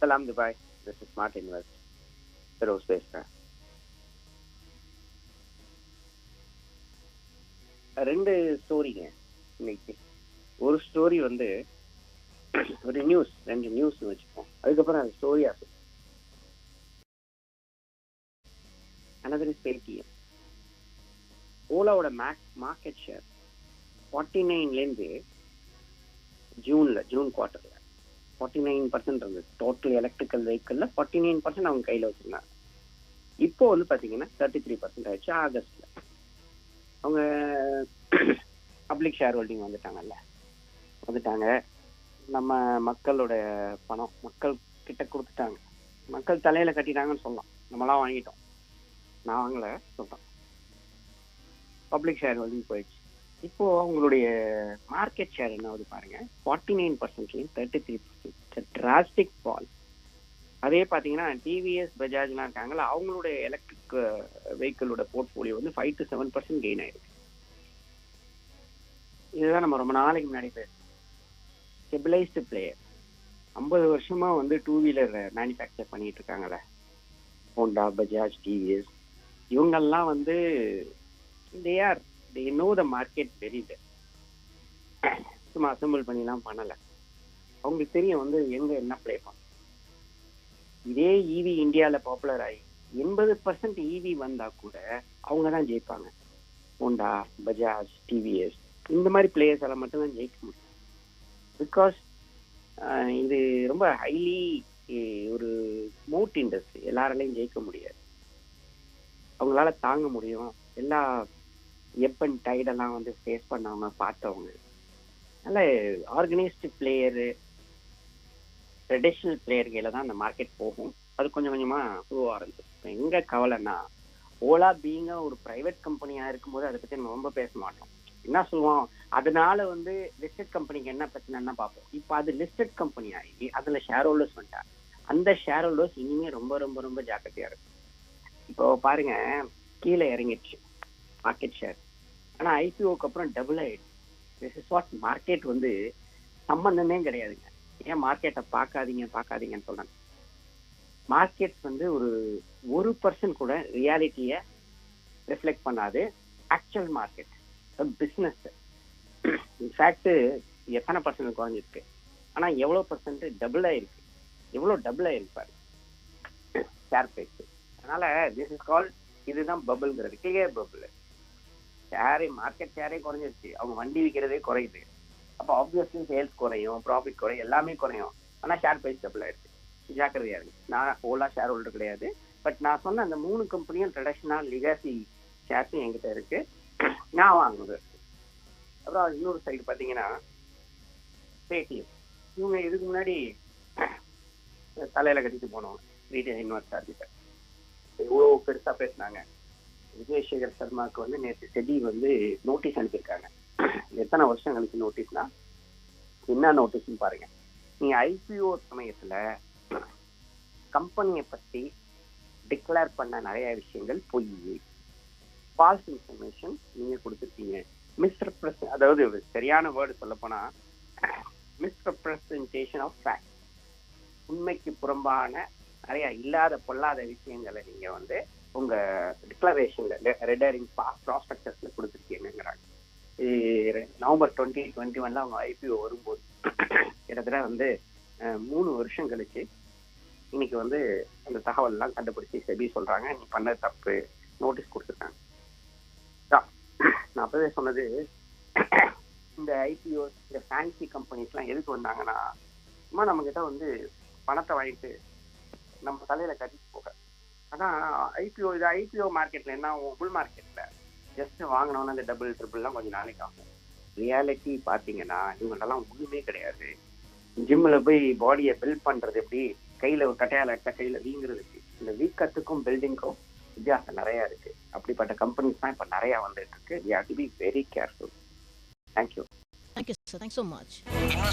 சலாம் Dubai this is smart invest Feroz பேசுகிறேன் ரெண்டு ஸ்டோரிங்க இன்னைக்கு. ஒரு ஸ்டோரி வந்து ஒரு நியூஸ் ரெண்டு நியூஸ் வச்சுப்போம். அதுக்கப்புறம் ஸ்டோரி ஸ்டோரியா அனதர் இஸ் பேடிஎம் ஓலாவோட மேக் மார்க்கெட் ஷேர் ஃபார்ட்டி நைன்லேருந்து ஜூனில் ஜூன் குவார்ட்டரில் ஃபார்ட்டி நைன் பர்சன்ட் இருந்தது. டோட்டல் எலக்ட்ரிக்கல் வெஹிக்கிளில் ஃபார்ட்டி நைன் பர்சன்ட் அவங்க கையில் வச்சுருந்தாங்க. இப்போ வந்து பார்த்தீங்கன்னா தேர்ட்டி த்ரீ பர்சன்ட் ஆயிடுச்சு ஆகஸ்டில். அவங்க பப்ளிக் ஷேர் ஹோல்டிங் வந்துட்டாங்கல்ல. வந்துட்டாங்க. நம்ம மக்களோட பணம் மக்கள் கிட்ட கொடுத்துட்டாங்க. மக்கள் தலையில கட்டிட்டாங்கன்னு சொல்லலாம். நம்மளாம் வாங்கிட்டோம். நான் வாங்கல சொல்றேன். பப்ளிக் ஷேர் ஹோல்டிங் போயிடுச்சு. இப்போ அவங்களுடைய மார்க்கெட் ஷேர் என்ன ஆகுது பாருங்க. Forty nine பர்சன்ட்லையும் thirty three percent drastic fall அதே பார்த்தீங்கன்னா டிவிஎஸ் பஜாஜ்லாம் இருக்காங்கல்ல அவங்களுடைய எலக்ட்ரிக் வெஹிக்கிளோட போர்ட்ஃபோலியோ வந்து five to seven percent gain ஆயிருக்கு. இதுதான் நம்ம ரொம்ப நாளைக்கு முன்னாடி பேசுறோம் ஸ்டெபிளைஸ்டு பிளேயர் ஐம்பது வருஷமா வந்து டூ வீலர் மேனுஃபேக்சர் பண்ணிட்டு இருக்காங்கல்ல. ஹோண்டா பஜாஜ் டிவிஎஸ் இவங்கெல்லாம் வந்து they are they know the market very well சும்மா அசம்பிள் பண்ணிலாம் பண்ணலை. அவங்களுக்கு தெரியும் வந்து எங்க என்ன ப்ளே பண்ணும் இதே ஈவி இந்தியாவில் பாப்புலர் ஆகி எண்பது பர்சன்ட் ஈவி வந்தா கூட அவங்க தான் ஜெயிப்பாங்க. ஹோண்டா பஜாஜ் டிவிஎஸ் இந்த மாதிரி பிளேயர்ஸ் எல்லாம் மட்டும்தான் ஜெயிக்க முடியும். பிகாஸ் இது ரொம்ப ஹைலி ஒரு ஸ்மூத் இண்டஸ்ட்ரி எல்லாராலையும் ஜெயிக்க முடியாது. அவங்களால தாங்க முடியும். எல்லா எப்பன் டைடெல்லாம் வந்து ஃபேஸ் பண்ணாம பார்த்தவங்க. நல்ல ஆர்கனைஸ்டு பிளேயரு ட்ரெடிஷ்னல் பிளேயர்களை தான் அந்த மார்க்கெட் போகும். அது கொஞ்சம் கொஞ்சமா ப்ரூவ் ஆரம்பிச்சு இப்போ எங்க கவலைன்னா ஓலா பீங்க ஒரு பிரைவேட் கம்பெனியா இருக்கும்போது அதை பத்தி நம்ம ரொம்ப பேச மாட்டோம். என்ன சொல்லுவோம்? அதனால வந்து லிஸ்டட் கம்பெனிக்கு என்ன பிரச்சனைன்னா பார்ப்போம். இப்போ அது லிஸ்டட் கம்பெனி ஆகி அதுல ஷேர் ஹோல்டர்ஸ் வந்துட்டாங்க. அந்த ஷேர் ஹோல்டர்ஸ் இனிமே ரொம்ப ரொம்ப ரொம்ப ஜாக்கிரதையா இருக்கும். இப்போ பாருங்க கீழே இறங்கிடுச்சு மார்க்கெட் ஷேர் ஆனா ஐபிஓக்கு அப்புறம் டபுள் ஆயிடுச்சு. திஸ் இஸ் வாட் மார்க்கெட் வந்து சம்பந்தமே கிடையாதுங்க. ஏன் மார்க்கெட்டை பார்க்காதீங்க பார்க்காதீங்கன்னு சொல்றாங்க. மார்க்கெட் வந்து ஒரு ஒரு பர்சன்ட் கூட ரியாலிட்டியை ரிஃப்ளெக்ட் பண்ணாது. Actual market business in fact எத்தனை பர்சன்ட் குறைஞ்சிருக்கு? ஆனால் எவ்வளோ பர்சன்ட் டபுள் ஆயிருக்கு? எவ்வளோ டபுள் ஆகிருப்பார் ஷேர் பிரைஸ் அதனால திஸ் இஸ் கால் இதுதான் பபுள்ங்கிறது கிளியர் பபுள் ஷேரே மார்க்கெட் ஷேரே குறைஞ்சிருச்சு. அவங்க வண்டி விற்கிறதே குறையுது. அப்போ ஆப்வியஸ்லி சேல்ஸ் குறையும் ப்ராஃபிட் குறையும் எல்லாமே குறையும். ஆனால் ஷேர் ப்ரைஸ் டபுள் ஆயிடுச்சு. ஜாக்கிரதையா இருக்கு நான் ஓலா ஷேர் ஹோல்டர் கிடையாது. பட் நான் சொன்ன அந்த மூணு கம்பெனியும் ட்ரெடிஷ்னல் லிகாசி ஷேர்ஸும் என்கிட்ட இருக்கு. நான் வாங்கினது. அப்புறம் இன்னொரு சைடு பார்த்தீங்கன்னா பேடிஎம் இவங்க இதுக்கு முன்னாடி தலையில கட்டிட்டு போனோம். ரீட்டைல் இன்வெஸ்டர் கிட்ட. இவ்வளோ பெருசாக பேசினாங்க. விஜயசேகர் சர்மாவுக்கு வந்து நேற்று செடி வந்து நோட்டீஸ் அனுப்பியிருக்காங்க. எத்தனை வருஷம் கழிச்சு நோட்டீஸ்னா என்ன நோட்டீஸ்னு பாருங்க. நீங்க ஐபிஓ சமயத்துல கம்பெனியை பத்தி டிக்ளேர் பண்ண நிறைய விஷயங்கள் பொய். ஃபால்ஸ் இன்ஃபர்மேஷன் நீங்க கொடுத்துருக்கீங்க. மிஸ்ரெப்ரஸ் அதாவது சரியான வேர்டு சொல்ல போனா மிஸ்ரெப்ரசன்டேஷன் ஆஃப் ஃபேக்ட் உண்மைக்கு புறம்பான நிறைய இல்லாத பொல்லாத விஷயங்களை நீங்க வந்து உங்க டிக்ளரேஷன்ல ரெடரிங் ப்ராஸ்பெக்டஸ்ல கொடுத்துருக்கீங்கிறாங்க நவம்பர் டுவெண்ட்டி டுவெண்ட்டி ஒன்ல அவங்க ஐபிஓ வரும்போது கிட்டத்தட்ட வந்து மூணு வருஷம் கழிச்சு இன்னைக்கு வந்து அந்த தகவல்லாம் கண்டுபிடிச்சி செபி சொல்றாங்க நீ பண்ண தப்பு நோட்டீஸ் கொடுத்துருக்காங்க. நான் அப்பவே சொன்னது இந்த ஐபிஓ இந்த ஃபேன்சி கம்பெனிஸ்லாம் எதுக்கு வந்தாங்கன்னா சும்மா நம்மக்கிட்ட வந்து பணத்தை வாங்கிட்டு நம்ம தலையில கட்டிட்டு போக அதான் ஐபிஓ இது ஐபிஓ மார்க்கெட்ல என்ன புல் மார்க்கெட்ல ஜஸ்ட் வாங்கினோன்னா அந்த டபுள் ட்ரிபிள்லாம் கொஞ்சம் நாளைக்கு ஆகும். ரியாலிட்டி பார்த்தீங்கன்னா இவங்கள்டெல்லாம் ஒன்றுமே கிடையாது. ஜிம்மில் போய் பாடியை பில்ட் பண்ணுறது எப்படி? கையில் ஒரு கட்டையால் எடுத்த கையில் வீங்குறதுக்கு. இந்த வீக்கத்துக்கும் பில்டிங்க்கும் வித்தியாசம் நிறையா இருக்கு. அப்படிப்பட்ட கம்பெனிஸ் தான் இப்போ நிறையா வந்துட்டு இருக்கு. We have to be very careful thank you Thank you, sir. Thanks so much.